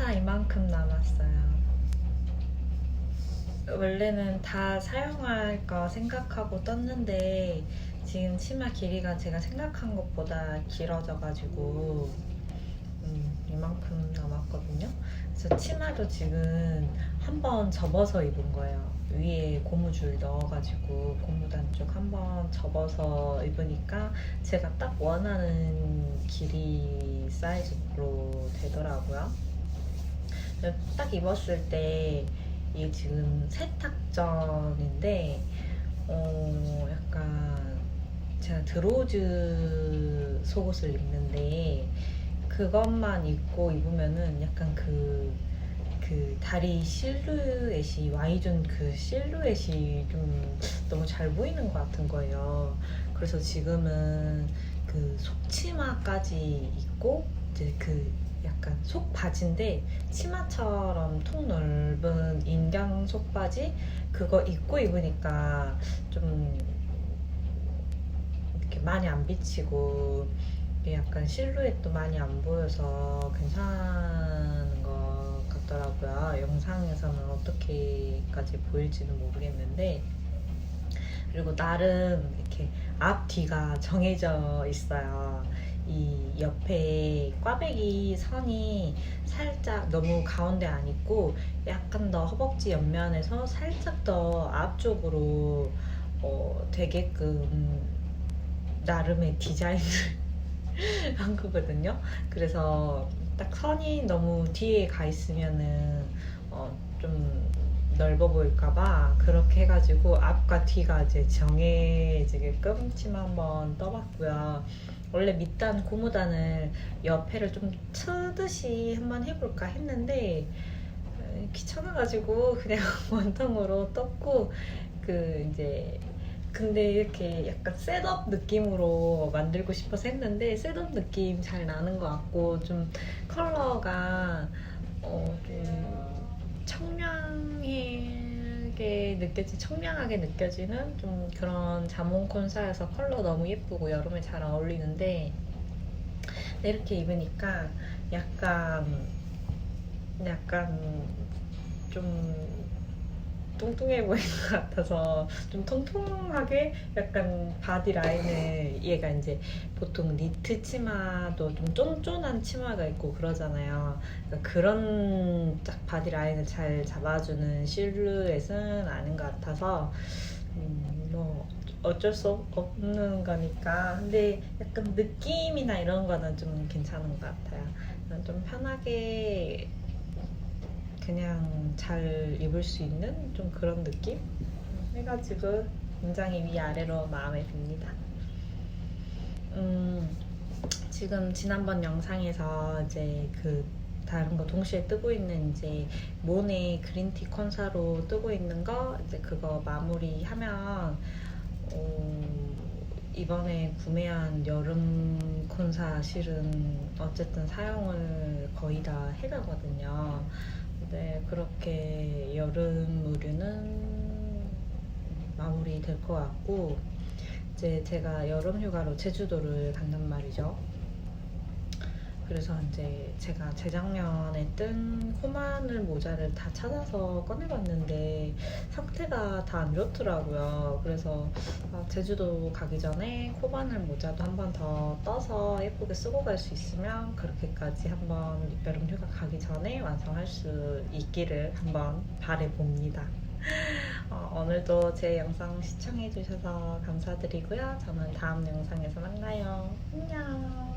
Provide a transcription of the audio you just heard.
치마 이만큼 남았어요. 원래는 다 사용할 거 생각하고 떴는데 지금 치마 길이가 제가 생각한 것보다 길어져가지고 음, 이만큼 남았거든요. 그래서 치마도 지금 한 번 접어서 입은 거예요. 위에 고무줄 넣어가지고 고무단 쪽 한 번 접어서 입으니까 제가 딱 원하는 길이 사이즈로 되더라고요. 딱 입었을 때 이게 지금 세탁전인데 어 약간 제가 드로즈 속옷을 입는데 그것만 입고 입으면은 약간 그, 그 다리 실루엣이 Y존 그 실루엣이 좀 너무 잘 보이는 것 같은 거예요. 그래서 지금은 그 속치마까지 입고 이제 그 약간 속바지인데 치마처럼 통 넓은 인경 속바지 그거 입고 입으니까 좀 이렇게 많이 안 비치고 약간 실루엣도 많이 안 보여서 괜찮은 것 같더라고요. 영상에서는 어떻게까지 보일지는 모르겠는데 그리고 나름 이렇게 앞 뒤가 정해져 있어요. 이 옆에 꽈배기 선이 살짝 너무 가운데 안 있고 약간 더 허벅지 옆면에서 살짝 더 앞쪽으로 어, 되게끔 나름의 디자인을 한 거거든요. 그래서 딱 선이 너무 뒤에 가 있으면은 어, 좀 넓어 보일까봐 그렇게 해가지고 앞과 뒤가 이제 정해지게끔 치마 한번 떠봤고요. 원래 밑단 고무단을 옆에를 좀 트듯이 한번 해볼까 했는데 에, 귀찮아가지고 그냥 원통으로 떴고 그 이제 근데 이렇게 약간 셋업 느낌으로 만들고 싶어서 했는데 셋업 느낌 잘 나는 것 같고 좀 컬러가 어좀 청량하게 느껴지 청량하게 느껴지는 좀 그런 자몽 콘사여서 컬러 너무 예쁘고 여름에 잘 어울리는데 이렇게 입으니까 약간 약간 좀 뚱뚱해 보이는 것 같아서 좀 통통하게 약간 바디 라인을 얘가 이제 보통 니트 치마도 좀 쫀쫀한 치마가 있고 그러잖아요. 그러니까 그런 딱 바디 라인을 잘 잡아주는 실루엣은 아닌 것 같아서 음, 뭐 어쩔 수 없는 거니까 근데 약간 느낌이나 이런 거는 좀 괜찮은 것 같아요. 좀 편하게 그냥 잘 입을 수 있는 좀 그런 느낌 해가지고 굉장히 위아래로 마음에 듭니다. 음, 지금 지난번 영상에서 이제 그 다른 거 동시에 뜨고 있는 이제 모네 그린티 컨사로 뜨고 있는 거 이제 그거 마무리하면 어, 이번에 구매한 여름 콘사 실은 어쨌든 사용을 거의 다 해가거든요. 네, 그렇게 여름 의류는 마무리 될 것 같고 이제 제가 여름 휴가로 제주도를 간단 말이죠. 그래서 이제 제가 재작년에 뜬 코마늘 모자를 다 찾아서 꺼내봤는데 상태가 다 안 좋더라고요. 그래서 아, 제주도 가기 전에 코바늘 모자도 한 번 더 떠서 예쁘게 쓰고 갈 수 있으면 그렇게까지 한번 여름 휴가 가기 전에 완성할 수 있기를 한번 바래봅니다. 어, 오늘도 제 영상 시청해주셔서 감사드리고요. 저는 다음 영상에서 만나요. 안녕.